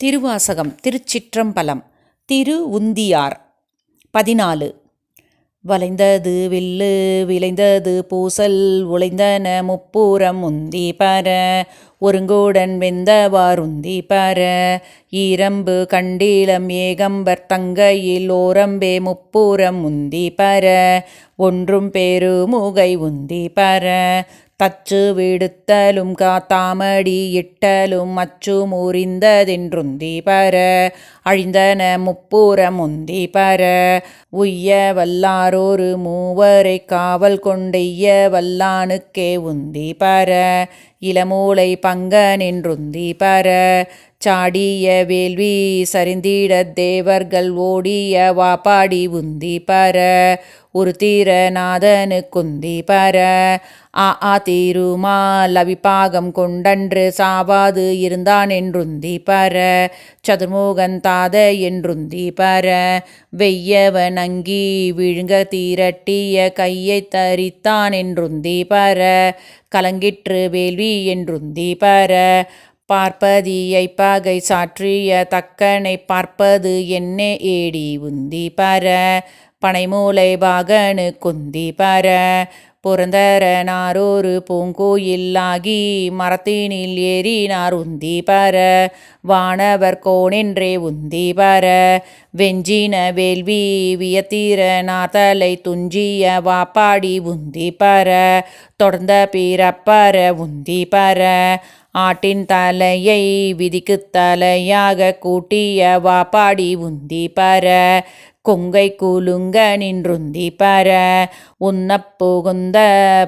திருவாசகம் திருச்சிற்றம்பலம் திரு உந்தியார் பதினாலு. வளைந்தது வில்லு விளைந்தது பூசல் உழைந்தன முப்பூரம் உந்தி பர ஒருங்கோடன் வெந்தவார் உந்தி பர. ஈரம்பு கண்டீலம் ஏகம்பர் தங்கையில் ஓரம்பே முப்பூரம் உந்தி பர ஒன்றும் பெருமுகை உந்தி பர. தச்சு வீடுத்தலும் காத்தாமடி இட்டலும் அச்சு முறிந்ததென்றுந்தி பர அழிந்தன முப்பூர முந்தி பர. உய்ய வல்லாரோரு மூவரை காவல் கொண்டெய்ய வல்லானுக்கே உந்தி பர. இளமூளை பங்க நின்றுந்தி பர சாடிய வேள்வி சரிந்திட தேவர்கள் ஓடிய வாப்பாடி உந்தி பர ஒரு தீரநாதனு குந்தி பர ஆ ஆ தீருமால் அவிப்பாகம் கொண்டன்று சாவாது இருந்தான் என்றுந்தி பர சதுர்முகன் தாத என்றுந்தி பர வெய்யவன் அங்கி விழுங்க தீரட்டிய கையை தரித்தான் என்றுந்தி பர கலங்கிற்று வேள்வி என்றுந்தி பர. பார்ப்பதியை பகை சாற்றிய தக்கனை பார்ப்பது என்னே ஏடி உந்தி பர. பனைமூலை பாகனு குந்தி பர. புரந்தரனாரொரு பூங்கோயில்லாகி மரத்தினில் ஏறினார் உந்தி பர. வானவர் கோணென்றே உந்தி பர. வெஞ்சின வேள்வி வியத்தீரனார் தலை துஞ்சிய வாப்பாடி உந்தி பர. தொடர்ந்த பிறப்பர உந்தி பர. ஆட்டின் தலையை விதிக்கு தலையாக கூட்டிய வாப்பாடி உந்தி பர. கொங்கை கூலுங்க நின்றுந்தி பர. உன்னப் புகுந்த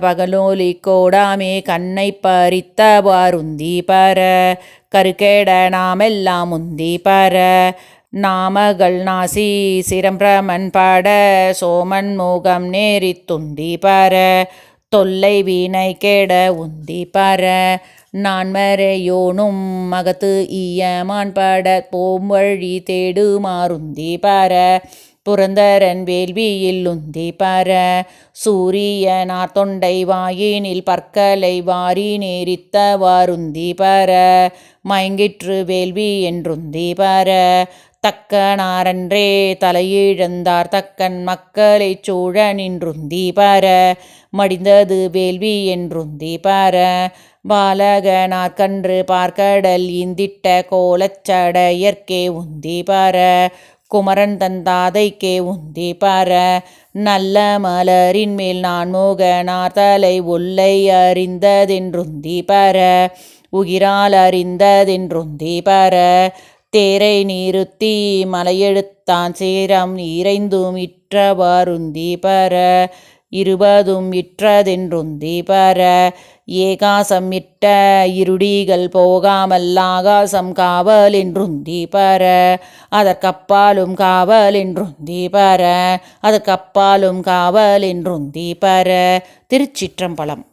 பகலோலி கோடாமே கண்ணை பறித்த வாருந்தி பர. கருக்கேட நாமெல்லாம் உந்தி பர. நாமகள் நாசி சிரம்பிரமன் பாட சோமன் மோகம் நேரி துந்தி பர. தொல்லை வீணை கேட உந்தி பர. நான்மறையோனும் மகத்து ஈயமான் பட போம் வழி தேடுமாறுந்தி பர. புரந்தரன் வேள்வியில் உந்தி பர சூரியனார் தொண்டை வாயினில் பற்களை வாரி நேரித்த வாருந்தி பர மயங்கிற்று வேள்வி என்றுந்தி பர தக்கனாரன்றே தலையிழந்தார் தக்கன் மக்களை சூழ நின்றுந்தி பர மடிந்தது வேள்வி என்றுந்தி பர பாலகனார் கன்று பார்க்கடல் இந்திட்ட கோலச்சடையற்கே உந்தி பர குமரன் தந்தாதைக்கே உந்தி பர. நல்ல மலரின் மேல் நான் மோகனார் தலை ஒல்லை அறிந்ததென்றுந்தி பர. உகிரால் அறிந்ததென்றுந்தி பர. தேரை நிறுத்தி மலையெழுத்தான் சேரம் இறைந்தும் இற்றவாருந்தி பர. இருபதும் இற்றதென்றுந்தி பர ஏகாசம் இட்ட இருடிகள் போகாமல் ஆகாசம் காவல் என்றுந்தி பர அதற்கப்பாலும் காவல் என்றுந்தி பர அதற்கப்பாலும் காவல் என்றுந்தி பர திருச்சிற்றம்பலம்.